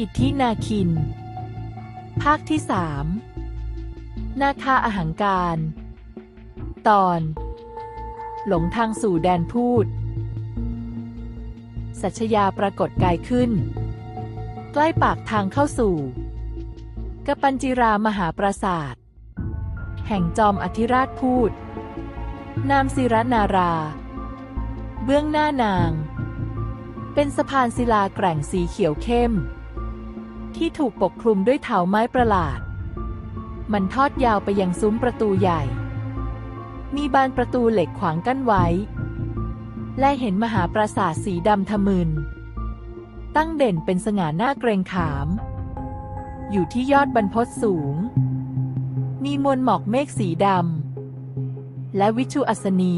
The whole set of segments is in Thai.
อิทธินาคิน ภาคที่สามนาคาอาหังการ ตอน หลงทางสู่แดนพูด สัชยาปรากฏกายขึ้น ใกล้ปากทางเข้าสู่กปัญจิรามหาปราศาสตร์แห่งจอมอธิราชพูด นามศิรนารา เบื้องหน้านาง เป็นสะพานศิลาแกร่งสีเขียวเข้ม ที่ถูกปกคลุมด้วยเถาไม้ประหลาด มันทอดยาวไปยังซุ้มประตูใหญ่ มีบานประตูเหล็กขวางกั้นไว้ และเห็นมหาปราสาทสีดำทะมึน ตั้งเด่นเป็นสง่าหน้าเกรงขาม อยู่ที่ยอดบรรพตสูง มีมวลหมอกเมฆสีดำและวิชุอัศนี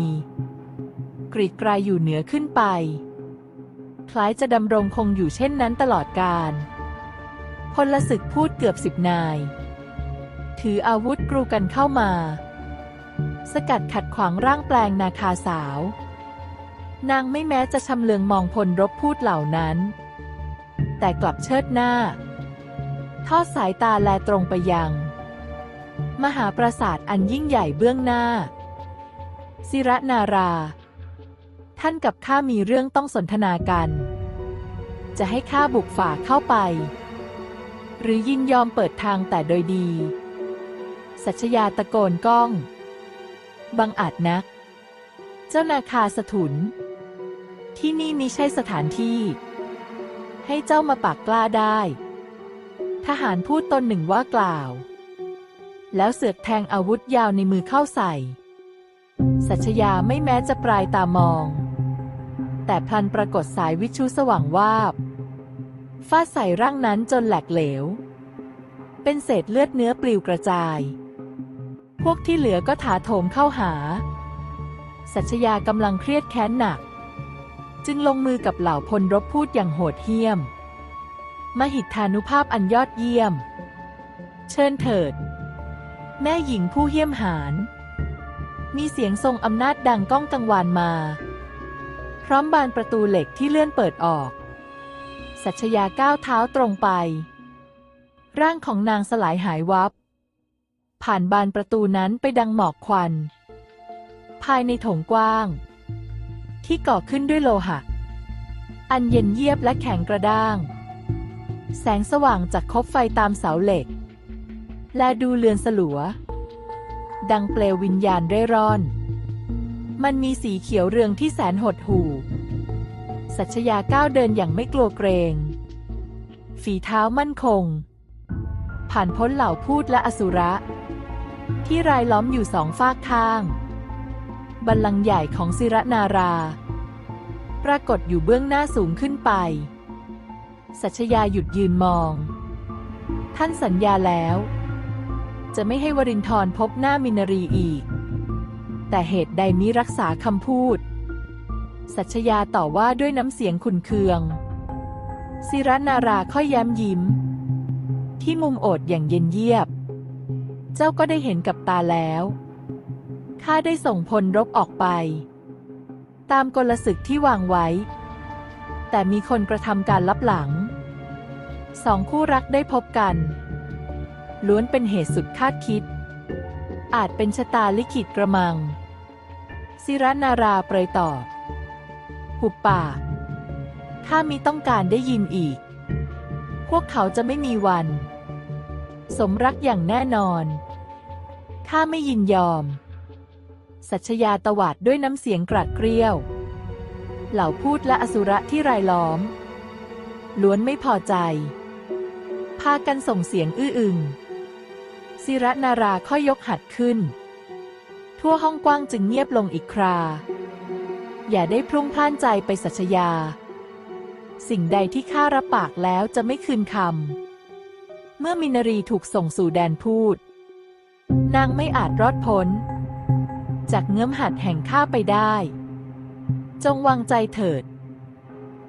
กรีดกรายอยู่เหนือขึ้นไป คล้ายจะดำรงคงอยู่เช่นนั้นตลอดกาล ลศึกพูดเกือบสิบนาย ถืออาวุธกรูกันเข้ามา สกัดขัดขวางร่างแปลงนาคาสาว นางไม่แม้จะชำเลืองมองพลรบพูดเหล่านั้น แต่กลับเชิดหน้า ทอดสายตาแลตรงไปยัง มหาปราสาทอันยิ่งใหญ่เบื้องหน้า ศิระนารา ท่านกับข้ามีเรื่องต้องสนทนากัน จะให้ข้าบุกฝ่าเข้าไป หรือยินยอมเปิดทางแต่โดยดี สัชยาตะโกนก้อง บังอาจนัก เจ้านาคาสถุน ที่นี่มิใช่สถานที่ ให้เจ้ามาปากกล้าได้ ทหารพูดตนหนึ่งว่ากล่าว แล้วเสือกแทงอาวุธยาวในมือเข้าใส่ สัชยาไม่แม้จะปลายตามอง แต่พลันปรากฏสายวิชุสว่างวาบ ฟาดใส่ร่างนั้นจนแหลกเหลว เป็นเศษเลือดเนื้อปลิวกระจาย พวกที่เหลือก็ถาโถมเข้าหา สัชยากำลังเครียดแค้นหนัก จึงลงมือกับเหล่าพลรบพูดอย่างโหดเหี้ยม มหิทธานุภาพอันยอดเยี่ยม เชิญเถิด แม่หญิงผู้เหี้ยมหาญมีเสียงทรงอำนาจดังก้องกังวานมา พร้อมบานประตูเหล็กที่เลื่อนเปิดออก สัชยาก้าวเท้าตรงไป ร่างของนางสลายหายวับ ผ่านบานประตูนั้นไปดังหมอกควัน ภายในโถงกว้าง ที่ก่อขึ้นด้วยโลหะ อันเย็นเยียบและแข็งกระด้าง แสงสว่างจากคบไฟตามเสาเหล็ก และดูเลือนสลัว ดังเปลววิญญาณเร่ร่อน มันมีสีเขียวเรืองที่แสนหดหู่ สัชยาก้าวเดินอย่างไม่กลัวเกรง ฝีเท้ามั่นคง ผ่านพ้นเหล่าพูดและอสุระ ที่รายล้อมอยู่สองฝากข้าง บัลลังก์ใหญ่ของศิรนารา ปรากฏอยู่เบื้องหน้าสูงขึ้นไป สัชยาหยุดยืนมอง ท่านสัญญาแล้ว จะไม่ให้วรินทร์พบหน้ามินรีอีก แต่เหตุใดมิรักษาคำพูด สัชยาต่อว่าด้วยน้ำเสียงขุนเคืองศิรนาราค่อยแย้มยิ้ม ที่มุมโอดอย่างเย็นเยียบ เจ้าก็ได้เห็นกับตาแล้วข้าได้ส่งพลรบออกไป ตามกลศึกที่วางไว้ แต่มีคนกระทำการลับหลัง สองคู่รักได้พบกัน ล้วนเป็นเหตุสุดคาดคิด อาจเป็นชะตาลิขิตกระมังศิรนาราเปรยตอบ หุบปาก ข้ามิต้องการได้ยินอีก พวกเขาจะไม่มีวัน สมรักอย่างแน่นอน ข้าไม่ยินยอม สัชยาตวาดด้วยน้ำเสียงกรัดเกรี้ยว เหล่าพูดและอสุระที่รายล้อม ล้วนไม่พอใจ พากันส่งเสียงอื้ออึงศิรนาราค่อยยกหัดขึ้น ทั่วห้องกว้างจึงเงียบลงอีกครา อย่าได้พรุ่งพล่านใจไปสัชยา สิ่งใดที่ข้ารับปากแล้วจะไม่คืนคำ เมื่อมินรีถูกส่งสู่แดนพูด นางไม่อาจรอดพ้น จากเงื้อมหัดแห่งข้าไปได้ จงวางใจเถิด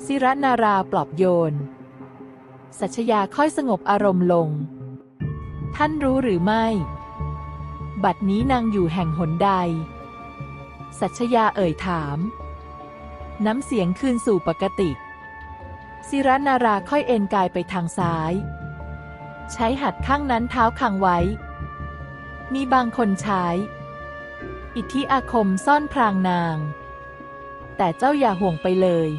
ศิรนาราปลอบโยน สัชยาค่อยสงบอารมณ์ลง ท่านรู้หรือไม่ บัดนี้นางอยู่แห่งหนใดสัชยาเอ่ยถาม น้ำเสียงคืนสู่ปกติ ศิรนาราค่อยเอนกายไปทางซ้าย ใช้หัดข้างนั้นเท้าขังไว้ มีบางคนใช้ อิทธิอาคมซ่อนพรางนาง แต่เจ้าอย่าห่วงไปเลย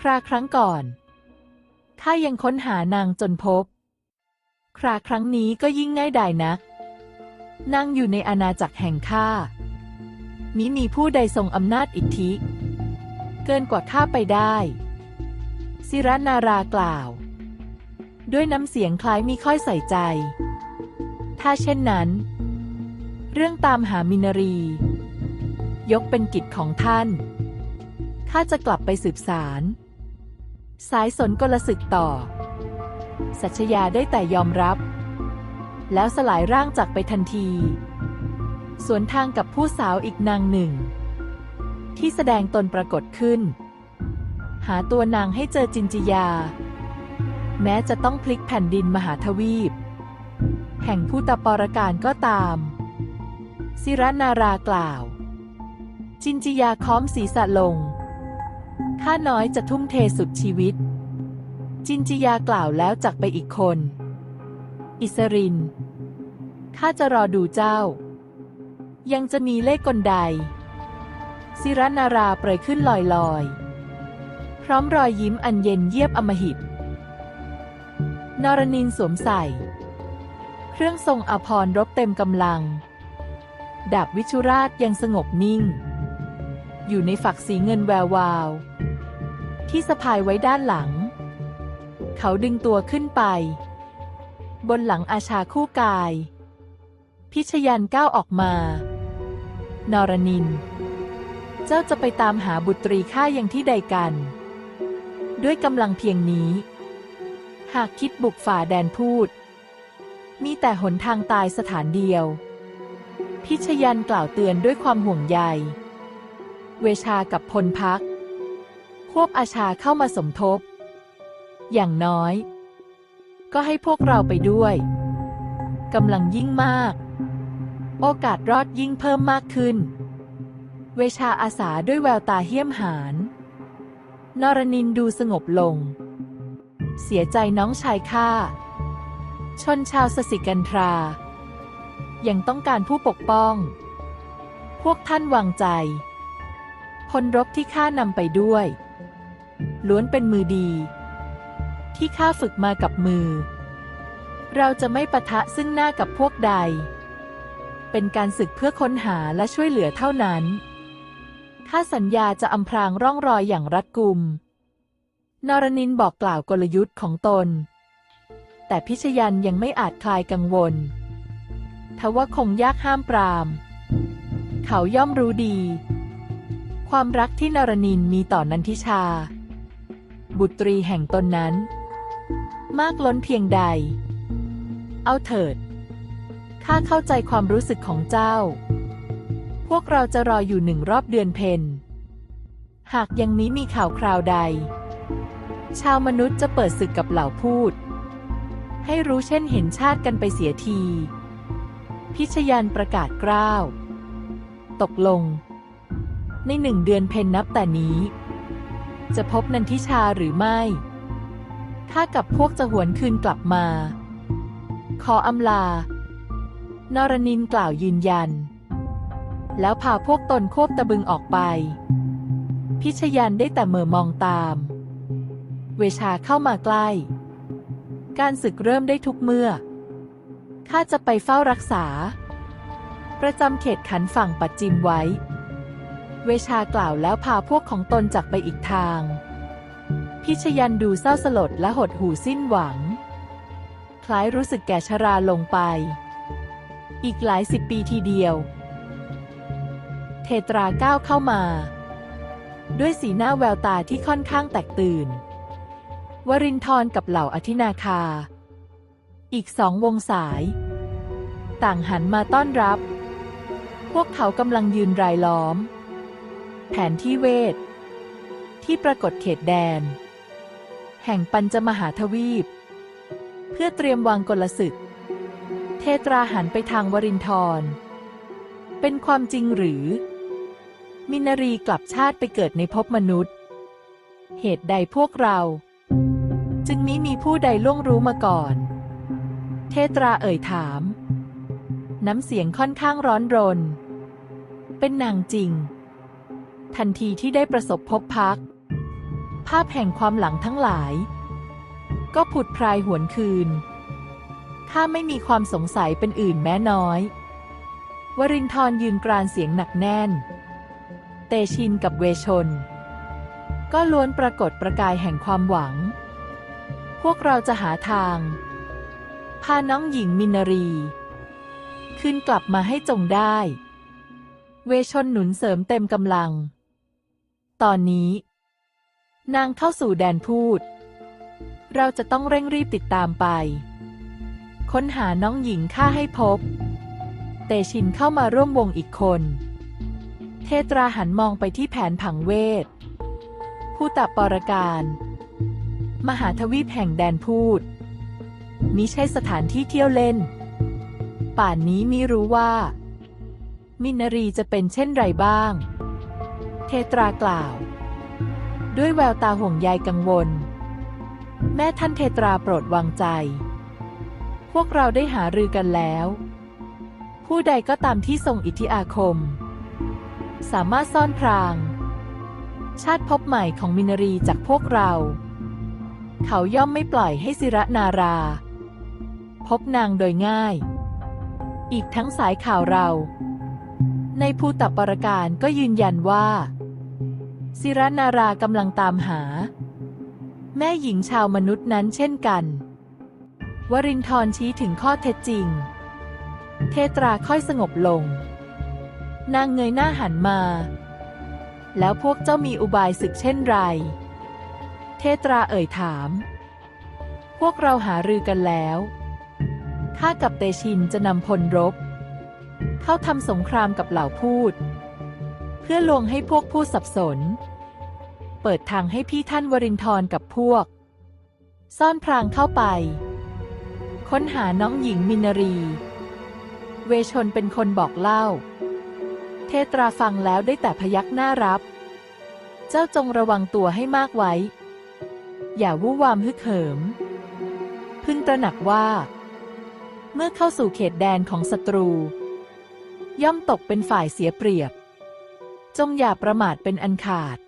คราครั้งก่อนข้ายังค้นหานางจนพบ คราครั้งนี้ก็ยิ่งง่ายดายนักนางอยู่ในอาณาจักรแห่งข้ามิมีผู้ใดทรงอำนาจอิทธิ เกินกว่าข้าไปได้ศิรนารากล่าว ด้วยน้ำเสียงคล้ายมีค่อยใส่ใจ ถ้าเช่นนั้น เรื่องตามหามินารี ยกเป็นกิจของท่าน ข้าจะกลับไปสืบสาร สายสนกลศึกต่อ สัชยาได้แต่ยอมรับ แล้วสลายร่างจากไปทันที สวนทางกับผู้สาวอีกนางหนึ่ง ที่แสดงตนปรากฏขึ้น หาตัวนางให้เจอจินจิยา แม้จะต้องพลิกแผ่นดินมหาทวีป แห่งผู้ตปรการก็ตามศิรนารากล่าว จินจิยาค้อมศีรษะลง ข้าน้อยจะทุ่มเทสุดชีวิต จินจิยากล่าวแล้วจักไปอีกคน อิสรินข้าจะรอดูเจ้า ยังจะมีเลขกลใด ศิรนาราเปรยขึ้นลอยลอยพร้อมรอยยิ้มอันเย็นเยียบอมหิต นรนินสวมใส่ เครื่องทรงอภรณ์รบเต็มกำลัง ดาบวิชุราชยังสงบนิ่ง อยู่ในฝักสีเงินแวววาว ที่สะพายไว้ด้านหลัง เขาดึงตัวขึ้นไป บนหลังอาชาคู่กาย พิชยันก้าวออกมา นรนิน เจ้าจะไปตามหาบุตรีข้ายังที่ใดกัน ด้วยกำลังเพียงนี้ หากคิดบุกฝ่าแดนพูด มีแต่หนทางตายสถานเดียว พิชยันกล่าวเตือนด้วยความห่วงใย เวชากับพลพัก ควบอาชาเข้ามาสมทบ อย่างน้อย ก็ให้พวกเราไปด้วยกำลังยิ่งมาก โอกาสรอดยิ่งเพิ่มมากขึ้น เวชาอาสาด้วยแววตาเหี้ยมหาน นรนินดูสงบลง เสียใจน้องชายข้า ชนชาวสสิกันทรา ยังต้องการผู้ปกป้อง พวกท่านวางใจ พลรบที่ข้านำไปด้วย ล้วนเป็นมือดี ที่ข้าฝึกมากับมือ เราจะไม่ปะทะซึ่งหน้ากับพวกใดเป็นการศึกเพื่อค้นหาและช่วยเหลือเท่านั้น ข้าสัญญาจะอำพรางร่องรอยอย่างรัดกุม นรนินบอกกล่าวกลยุทธ์ของตน แต่พิชยันยังไม่อาจคลายกังวล ทว่าคงยากห้ามปราม เขาย่อมรู้ดี ความรักที่นรนินมีต่อนันทิชา บุตรีแห่งตนนั้น มากล้นเพียงใด เอาเถิด ข้าเข้าใจความรู้สึกของเจ้า พวกเราจะรออยู่หนึ่งรอบเดือนเพนหากยังนี้มีข่าวคราวใด ชาวมนุษย์จะเปิดศึกกับเหล่าพูด ให้รู้เช่นเห็นชาติกันไปเสียที พิชยันประกาศกล้าว ตกลง ในหนึ่งเดือนเพนนับแต่นี้ จะพบนันทิชาหรือไม่ข้ากับพวกจะหวนคืนกลับมา ขออำลา นรนินกล่าวยืนยัน แล้วพาพวกตนควบตะบึงออกไป พิชยันได้แต่เหม่อมองตาม เวชาเข้ามาใกล้ การศึกเริ่มได้ทุกเมื่อ ข้าจะไปเฝ้ารักษา ประจำเขตขันฝั่งปัจจิมไว้ เวชากล่าวแล้วพาพวกของตนจากไปอีกทาง พิชยันดูเศร้าสลดและหดหูสิ้นหวัง คล้ายรู้สึกแก่ชราลงไป อีกหลายสิบปีทีเดียว เทตราก้าวเข้ามา ด้วยสีหน้าแววตาที่ค่อนข้างแตกตื่น วรินทร์กับเหล่าอธินาคา อีกสองวงสาย ต่างหันมาต้อนรับ พวกเขากำลังยืนรายล้อม แผนที่เวท ที่ปรากฏเขตแดน แห่งปัญจมหาทวีป เพื่อเตรียมวางกลศึก เทตราหันไปทางวรินทร์เป็นความจริงหรือ มินารีกลับชาติไปเกิดในภพมนุษย์ เหตุใดพวกเรา จึงมิมีผู้ใดล่วงรู้มาก่อน เทตราเอ่ยถาม น้ำเสียงค่อนข้างร้อนรน เป็นนางจริง ทันทีที่ได้ประสบพบพัก ภาพแห่งความหลังทั้งหลาย ก็ผุดพรายหวนคืนข้าไม่มีความสงสัยเป็นอื่นแม้น้อย วรินทร์ยืนกรานเสียงหนักแน่น เตชินกับเวชน ก็ล้วนปรากฏประกายแห่งความหวัง พวกเราจะหาทาง พาน้องหญิงมินารีขึ้นกลับมาให้จงได้ เวชนหนุนเสริมเต็มกำลัง ตอนนี้ นางเข้าสู่แดนพูด เราจะต้องเร่งรีบติดตามไป ค้นหาน้องหญิงข้าให้พบ เตชินเข้ามาร่วมวงอีกคน เทตราหันมองไปที่แผนผังเวท ผู้ตับปรการ มหาทวีปแห่งแดนพูดมิใช่สถานที่เที่ยวเล่น ป่านนี้มิรู้ว่า มินารีจะเป็นเช่นไรบ้าง เทตรากล่าว ด้วยแววตาห่วงใยกังวล แม่ท่านเทตราโปรดวางใจ พวกเราได้หารือกันแล้ว ผู้ใดก็ตามที่ทรงอิทธิอาคม สามารถซ่อนพราง ชาติภพใหม่ของมินารีจากพวกเรา เขาย่อมไม่ปล่อยให้สิระนารา พบนางโดยง่าย อีกทั้งสายข่าวเรา ในภูตปรการก็ยืนยันว่าสิระนารากำลังตามหา แม่หญิงชาวมนุษย์นั้นเช่นกัน วรินทร์ชี้ถึงข้อเท็จจริง เทตราค่อยสงบลง นางเงยหน้าหันมา แล้วพวกเจ้ามีอุบายศึกเช่นไร เทตราเอ่ยถาม พวกเราหารือกันแล้วข้ากับเตชินจะนำพลรบ เข้าทำสงครามกับเหล่าพูด เพื่อลวงให้พวกผู้สับสน เปิดทางให้พี่ท่านวรินทร์กับพวก ซ่อนพรางเข้าไป ค้นหาน้องหญิงมินารี เวชนเป็นคนบอกเล่า เทตราฟังแล้วได้แต่พยักหน้ารับ เจ้าจงระวังตัวให้มากไว้ อย่าวู่วามฮึกเหิม พึงตระหนักว่า เมื่อเข้าสู่เขตแดนของศัตรู ย่อมตกเป็นฝ่ายเสียเปรียบ จงอย่าประมาทเป็นอันขาด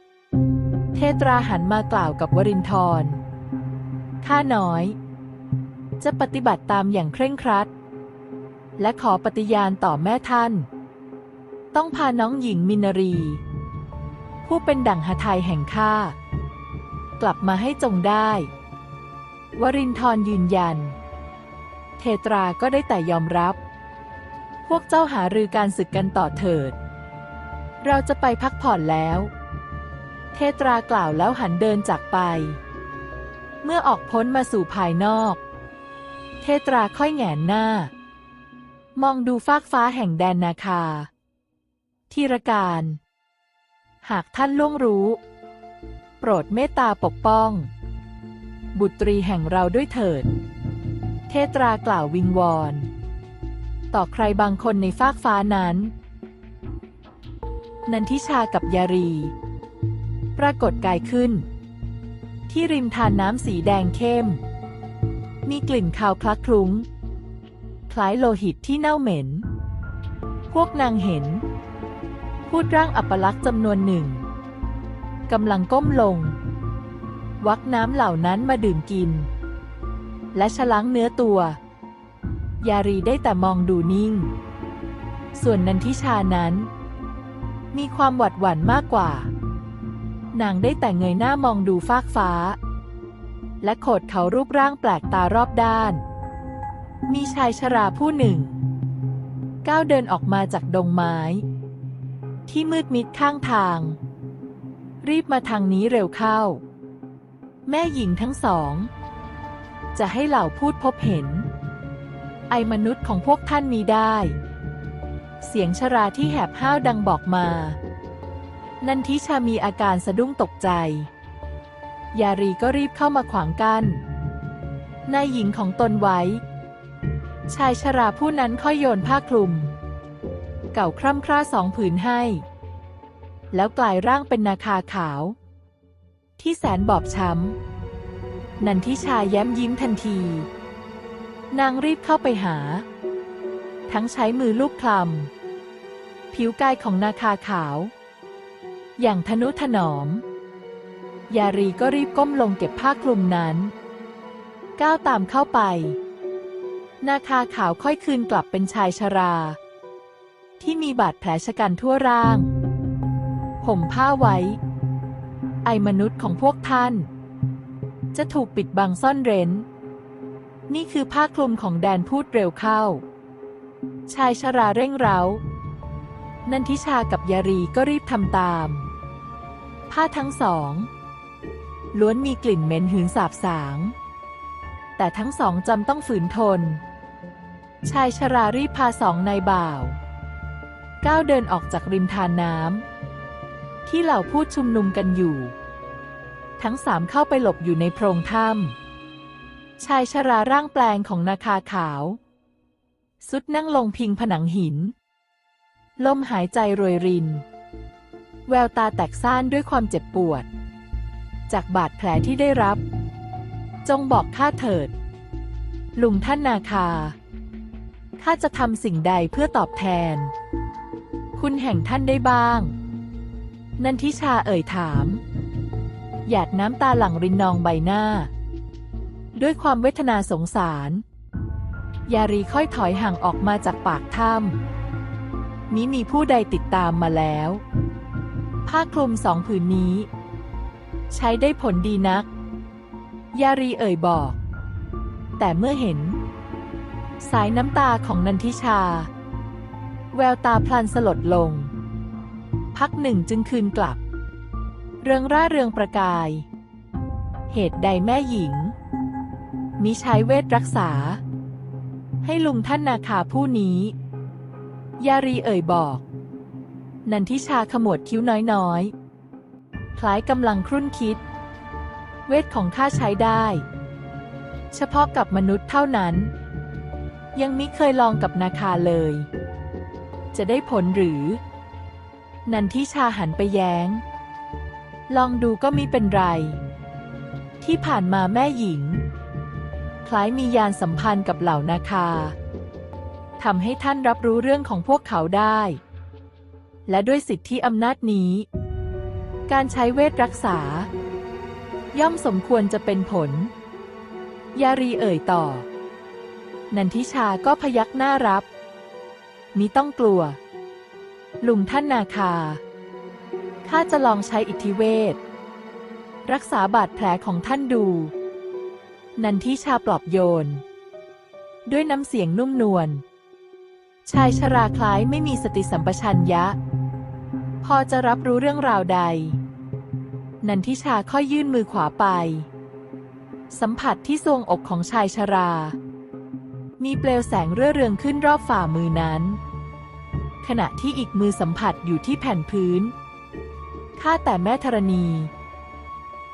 เทตราหันมากล่าวกับวรินทร์ข้าน้อย จะปฏิบัติตามอย่างเคร่งครัด และขอปฏิญาณต่อแม่ท่าน ต้องพาน้องหญิงมินารี ผู้เป็นดั่งหทัยแห่งข้ากลับมาให้จงได้ วรินทร์ยืนยัน เทตราก็ได้แต่ยอมรับ พวกเจ้าหารือการศึกกันต่อเถิด เราจะไปพักผ่อนแล้ว เทตรากล่าวแล้วหันเดินจากไป เมื่อออกพ้นมาสู่ภายนอก เทตราค่อยแหงนหน้า มองดูฟากฟ้าแห่งแดนนาคา ทีรการ หากท่านล่วงรู้ โปรดเมตตาปกป้อง บุตรีแห่งเราด้วยเถิด เทตรากล่าววิงวอน ต่อใครบางคนในฟากฟ้านั้น นันทิชากับยารี ปรากฏกายขึ้น ที่ริมทานน้ำสีแดงเข้ม มีกลิ่นคาวคลักคลุ้ง คล้ายโลหิตที่เน่าเหม็น พวกนางเห็น พูดร่างอัปลักษณ์จำนวนหนึ่งกำลังก้มลง วักน้ำเหล่านั้นมาดื่มกิน และชะล้างเนื้อตัว ยารีได้แต่มองดูนิ่ง ส่วนนันทิชานั้น มีความหวัดหวั่นมากกว่า นางได้แต่เงยหน้ามองดูฟากฟ้า และโขดเขารูปร่างแปลกตารอบด้าน มีชายชราผู้หนึ่ง ก้าวเดินออกมาจากดงไม้ ที่มืดมิดข้างทาง รีบมาทางนี้เร็วเข้า แม่หญิงทั้งสอง จะให้เหล่าพูดพบเห็น ไอมนุษย์ของพวกท่านมีได้ เสียงชราที่แหบห้าวดังบอกมา นันทิชามีอาการสะดุ้งตกใจ ยารีก็รีบเข้ามาขวางกัน้นนายหญิงของตนไว้ ชายชราผู้นั้นค่อยโยนผ้าคลุม เก่าคร่ำคร่าสองผืนให้ แล้วกลายร่างเป็นนาคาขาว ที่แสนบอบช้ำ นันทิชาแย้มยิ้มทันที นางรีบเข้าไปหา ทั้งใช้มือลูบคลำผิวกายของนาคาขาว อย่างทนุถนอม ยารีก็รีบก้มลงเก็บผ้าคลุมนั้น ก้าวตามเข้าไปนาคาขาวค่อยคืนกลับเป็นชายชรา ที่มีบาดแผลชะกันทั่วร่างห่มผ้าไว้ ไอมนุษย์ของพวกท่าน จะถูกปิดบังซ่อนเร้น นี่คือผ้าคลุมของแดนพูดเร็วเข้า ชายชราเร่งเร้า นันทิชากับยารีก็รีบทำตาม ผ้าทั้งสอง ล้วนมีกลิ่นเหม็นหืนสาบสาง แต่ทั้งสองจำต้องฝืนทนชายชรารีบพาสองนายบ่าว ก้าวเดินออกจากริมทานน้ำที่เหล่าพูดชุมนุมกันอยู่ ทั้งสามเข้าไปหลบอยู่ในโพรงถ้ำชายชราร่างแปลงของนาคาขาว สุดนั่งลงพิงผนังหิน ลมหายใจรวยริน แววตาแตกซ่านด้วยความเจ็บปวด จากบาดแผลที่ได้รับ จงบอกข้าเถิด ลุงท่านนาคาข้าจะทำสิ่งใดเพื่อตอบแทน คุณแห่งท่านได้บ้าง นันทิชาเอ่ยถาม หยาดน้ำตาหลั่งรินนองใบหน้า ด้วยความเวทนาสงสาร ยารีค่อยถอยห่างออกมาจากปากถ้ำนี้มีผู้ใดติดตามมาแล้ว ผ้าคลุมสองผืนนี้ ใช้ได้ผลดีนัก ยารีเอ่ยบอก แต่เมื่อเห็น สายน้ำตาของนันทิชา แววตาพลันสลดลง พักหนึ่งจึงคืนกลับ เรืองร่าเรืองประกาย เหตุใดแม่หญิง มิใช้เวทรักษา ให้ลุงท่านนาคาผู้นี้ ยารีเอ่ยบอก นันทิชาขมวดคิ้วน้อยๆ คล้ายกำลังครุ่นคิด เวทของข้าใช้ได้ เฉพาะกับมนุษย์เท่านั้น ยังมิเคยลองกับนาคาเลย จะได้ผลหรือ นันทิชาหันไปแย้ง ลองดูก็มิเป็นไร ที่ผ่านมาแม่หญิง คล้ายมียานสัมพันธ์กับเหล่านาคาทำให้ท่านรับรู้เรื่องของพวกเขาได้ และด้วยสิทธิอำนาจนี้ การใช้เวทรักษา ย่อมสมควรจะเป็นผล ยารีเอ่ยต่อ นันทิชาก็พยักหน้ารับ มิต้องกลัว ลุงท่านนาคา ข้าจะลองใช้อิทธิเวท รักษาบาดแผลของท่านดู นันทิชาปลอบโยน ด้วยน้ำเสียงนุ่มนวล ชายชราคล้ายไม่มีสติสัมปชัญญะ พอจะรับรู้เรื่องราวใด นันทิชาค่อยยื่นมือขวาไป สัมผัสที่ทรวงอกของชายชรา มีเปลวแสงเรื่อเรืองขึ้นรอบฝ่ามือนั้น ขณะที่อีกมือสัมผัสอยู่ที่แผ่นพื้น ข้าแต่แม่ธรณี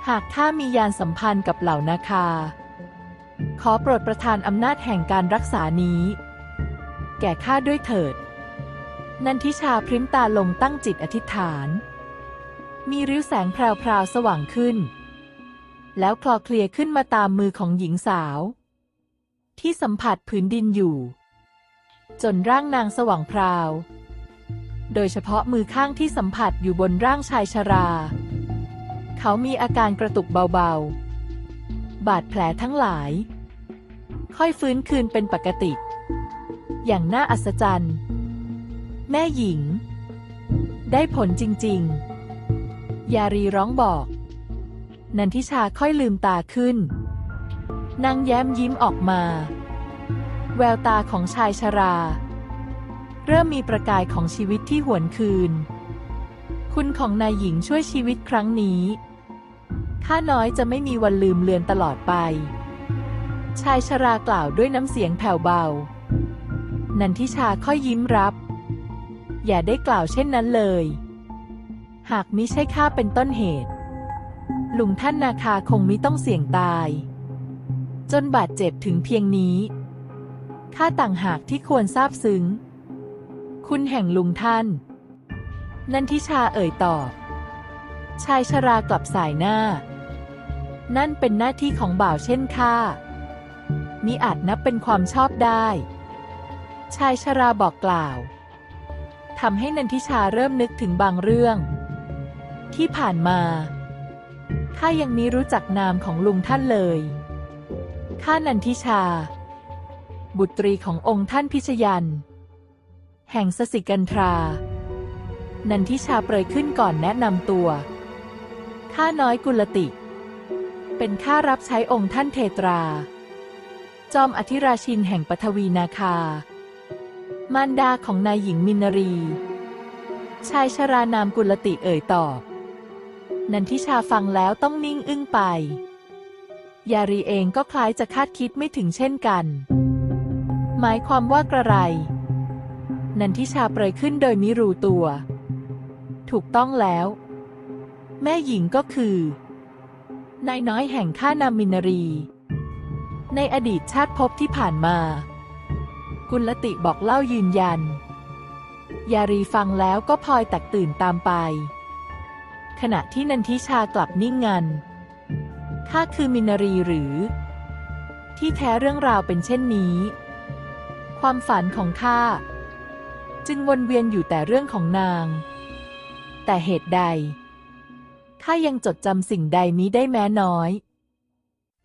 หากข้ามียานสัมพันธ์กับเหล่านาคา ขอโปรดประทานอำนาจแห่งการรักษานี้ แก่ข้าด้วยเถิด นันทิชาพริ้มตาลงตั้งจิตอธิษฐาน มีริ้วแสงแพรวๆสว่างขึ้น แล้วคลอเคลียขึ้นมาตามมือของหญิงสาว ที่สัมผัสผืนดินอยู่ จนร่างนางสว่างพราว โดยเฉพาะมือข้างที่สัมผัสอยู่บนร่างชายชรา เขามีอาการกระตุกเบาๆ บาดแผลทั้งหลาย ค่อยฟื้นคืนเป็นปกติ อย่างน่าอัศจรรย์ แม่หญิง ได้ผลจริงๆ ยารีร้องบอก นันทิชาค่อยลืมตาขึ้น นางแย้มยิ้มออกมา แววตาของชายชรา เริ่มมีประกายของชีวิตที่หวนคืน คุณของนายหญิงช่วยชีวิตครั้งนี้ข้าน้อยจะไม่มีวันลืมเลือนตลอดไป ชายชรากล่าวด้วยน้ำเสียงแผ่วเบา นันทิชาค่อยยิ้มรับ อย่าได้กล่าวเช่นนั้นเลย หากมิใช่ข้าเป็นต้นเหตุ ลุงท่านนาคาคงมิต้องเสี่ยงตาย จนบาดเจ็บถึงเพียงนี้ข้าต่างหากที่ควรทราบซึ้ง คุณแห่งลุงท่าน นันทิชาเอ่ยตอบ ชายชรากลับสายหน้า นั่นเป็นหน้าที่ของบ่าวเช่นข้ามิอาจนับเป็นความชอบได้ ชายชราบอกกล่าวทำให้นันทิชาเริ่มนึกถึงบางเรื่อง ที่ผ่านมาข้ายังมิรู้จักนามของลุงท่านเลย ข้านันทิชา บุตรีขององค์ท่านพิชยัน แห่งสสิกันทรา นันทิชาเปรยขึ้นก่อนแนะนำตัว ข้าน้อยกุลติ เป็นข้ารับใช้องค์ท่านเทตรา จอมอธิราชินแห่งปฐวีนาคา มารดาของนายหญิงมินนารี ชายชรานามกุลติเอ่ยตอบ นันทิชาฟังแล้วต้องนิ่งอึ้งไป ยารีเองก็คล้ายจะคาดคิดไม่ถึงเช่นกัน หมายความว่ากระไร นันทิชาเปรยขึ้นโดยมิรู้ตัว ถูกต้องแล้ว แม่หญิงก็คือนายน้อยแห่งข้านามินนารี ในอดีตชาติภพที่ผ่านมา กุลติบอกเล่ายืนยัน ยารีฟังแล้วก็พลอยแตกตื่นตามไป ขณะที่นันทิชากลับนิ่งงัน ข้าคือมินารีหรือ ที่แท้เรื่องราวเป็นเช่นนี้ ความฝันของข้าจึงวนเวียนอยู่แต่เรื่องของนาง แต่เหตุใดข้ายังจดจำสิ่งใดนี้ได้แม้น้อย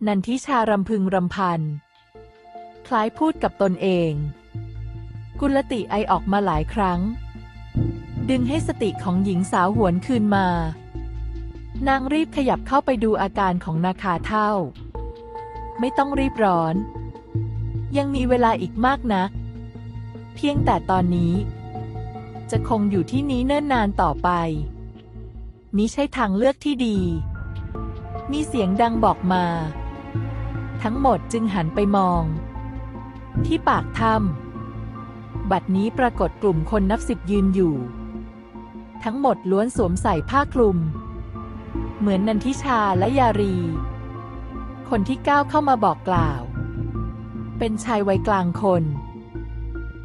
นันทิชารำพึงรำพัน คล้ายพูดกับตนเอง กุลติไอออกมาหลายครั้ง ดึงให้สติของหญิงสาวหวนคืนมา นางรีบขยับเข้าไปดูอาการของนาคาเท่า ไม่ต้องรีบร้อน ยังมีเวลาอีกมากนะ เพียงแต่ตอนนี้ จะคงอยู่ที่นี้เนิ่นนานต่อไปมิใช่ทางเลือกที่ดี มีเสียงดังบอกมา ทั้งหมดจึงหันไปมอง ที่ปากถ้ำบัดนี้ปรากฏกลุ่มคนนับสิบยืนอยู่ ทั้งหมดล้วนสวมใส่ผ้าคลุม เหมือนนันทิชาและยารี คนที่ก้าวเข้ามาบอกกล่าว เป็นชายวัยกลางคน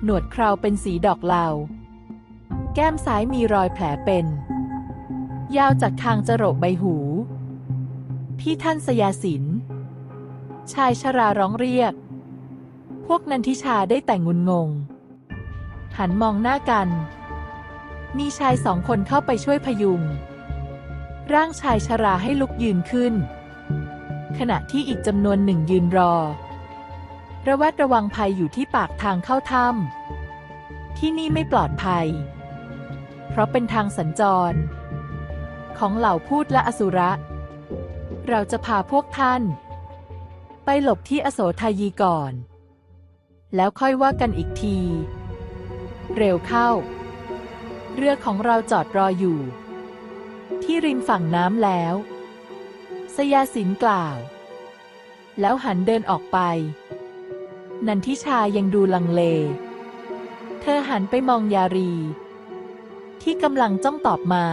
หนวดเคราเป็นสีดอกเหลา แก้มซ้ายมีรอยแผลเป็น ยาวจากคางจรดใบหู พี่ท่านสยาสิน ชายชราร้องเรียก พวกนันทิชาได้แต่งงุนงง หันมองหน้ากัน มีชายสองคนเข้าไปช่วยพยุง ร่างชายชราให้ลุกยืนขึ้น ขณะที่อีกจำนวนหนึ่งยืนรอ ระแวดระวังภัยอยู่ที่ปากทางเข้าถ้ำที่นี่ไม่ปลอดภัย เพราะเป็นทางสัญจร ของเหล่าพูดและอสุระ เราจะพาพวกท่าน ไปหลบที่อโศทายีก่อน แล้วค่อยว่ากันอีกที เร็วเข้า เรือของเราจอดรออยู่ ที่ริมฝั่งน้ำแล้ว สยาสินกล่าว แล้วหันเดินออกไป นันทิชายังดูลังเล เธอหันไปมองยารี ที่กำลังจ้องตอบมา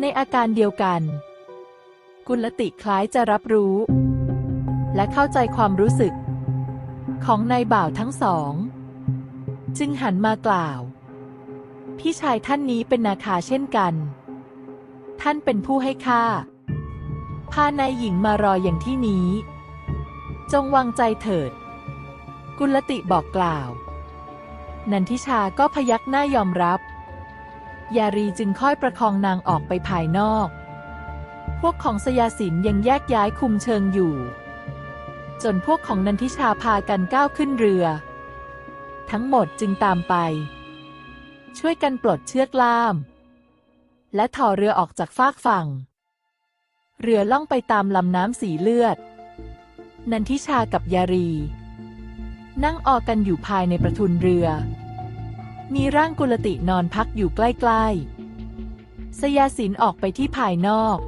ในอาการเดียวกัน กุลติคล้ายจะรับรู้ และเข้าใจความรู้สึก ของนายบ่าวทั้งสอง จึงหันมากล่าว พี่ชายท่านนี้เป็นนาคาเช่นกัน ท่านเป็นผู้ให้ค่าพานายหญิงมารออย่างที่นี้ จงวางใจเถิด กุลติบอกกล่าว นันทิชาก็พยักหน้ายอมรับ ยารีจึงค่อยประคองนางออกไปภายนอก พวกของสยาสินยังแยกย้ายคุมเชิงอยู่ จนพวกของนันทิชาพากันก้าวขึ้นเรือ ทั้งหมดจึงตามไป ช่วยกันปลดเชือกล่าม และถอเรือออกจากฟากฝั่ง เรือล่องไปตามลำน้ำสีเลือด นันทิชากับยารี นั่งออกันอยู่ภายในประทุนเรือ มีร่างกุลตินอนพักอยู่ใกล้ๆ สยาสินออกไปที่ภายนอก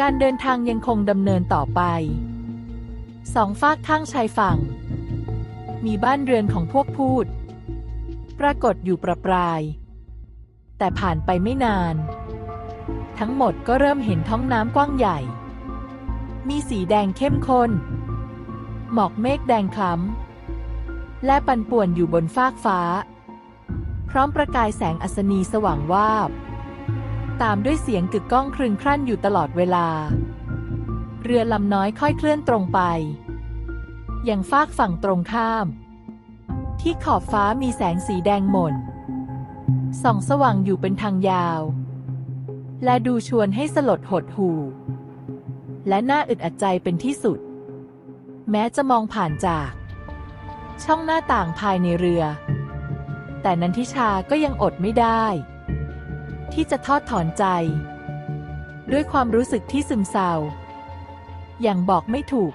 การเดินทางยังคงดำเนินต่อไป สองฝากข้างชายฝั่ง มีบ้านเรือนของพวกพูด ปรากฏอยู่ประปราย แต่ผ่านไปไม่นาน ทั้งหมดก็เริ่มเห็นท้องน้ำกว้างใหญ่ มีสีแดงเข้มข้น หมอกเมฆแดงคล้ำ และปันป่วนอยู่บนฟากฟ้า พร้อมประกายแสงอัศนีสว่างวาบ ตามด้วยเสียงกึกก้องครึงครั่นอยู่ตลอดเวลา เรือลำน้อยค่อยเคลื่อนตรงไป ยังฟากฝั่งตรงข้าม ที่ขอบฟ้ามีแสงสีแดงหม่น ส่องสว่างอยู่เป็นทางยาว และดูชวนให้สลดหดหู่ และน่าอึดอัดใจเป็นที่สุด แม้จะมองผ่านจาก ช่องหน้าต่างภายในเรือ แต่นันทิชาก็ยังอดไม่ได้ ที่จะทอดถอนใจ ด้วยความรู้สึกที่ซึมเศร้า อย่างบอกไม่ถูก